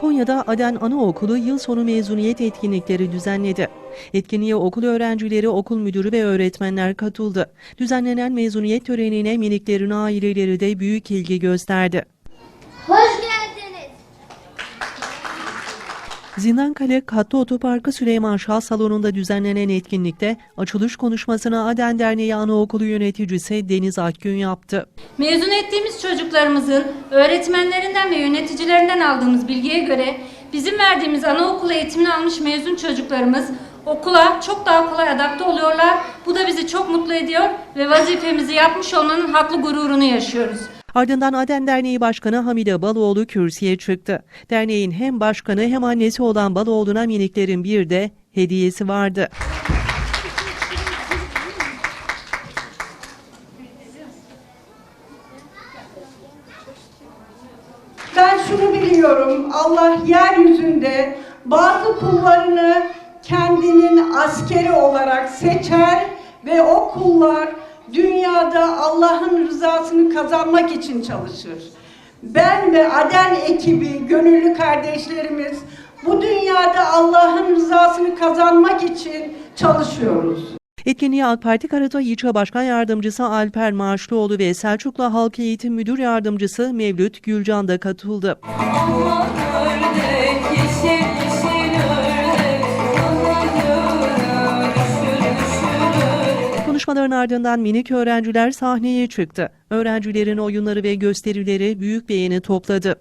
Konya'da Aden Anaokulu yıl sonu mezuniyet etkinlikleri düzenledi. Etkinliğe okul öğrencileri, okul müdürü ve öğretmenler katıldı. Düzenlenen mezuniyet törenine miniklerin aileleri de büyük ilgi gösterdi. Zindankale Katlı Otoparkı Süleyman Şah Salonu'nda düzenlenen etkinlikte açılış konuşmasını Aden Derneği Anaokulu yöneticisi Deniz Akgün yaptı. Mezun ettiğimiz çocuklarımızın öğretmenlerinden ve yöneticilerinden aldığımız bilgiye göre bizim verdiğimiz anaokulu eğitimini almış mezun çocuklarımız okula çok daha kolay adapte oluyorlar. Bu da bizi çok mutlu ediyor ve vazifemizi yapmış olmanın haklı gururunu yaşıyoruz. Ardından Aden Derneği Başkanı Hamide Baloğlu kürsüye çıktı. Derneğin hem başkanı hem annesi olan Baloğlu'na miniklerin bir de hediyesi vardı. Ben şunu biliyorum, Allah yeryüzünde bazı kullarını kendinin askeri olarak seçer ve o kullar dünyada Allah'ın rızasını kazanmak için çalışır. Ben ve Aden ekibi, gönüllü kardeşlerimiz bu dünyada Allah'ın rızasını kazanmak için çalışıyoruz. Etkinliğe AK Parti Karatay İlçe Başkan Yardımcısı Alper Maaşlıoğlu ve Selçuklu Halk Eğitim Müdür Yardımcısı Mevlüt Gülcan da katıldı. Ördek, yeşil Konuşmaların ardından minik öğrenciler sahneye çıktı. Öğrencilerin oyunları ve gösterileri büyük beğeni topladı.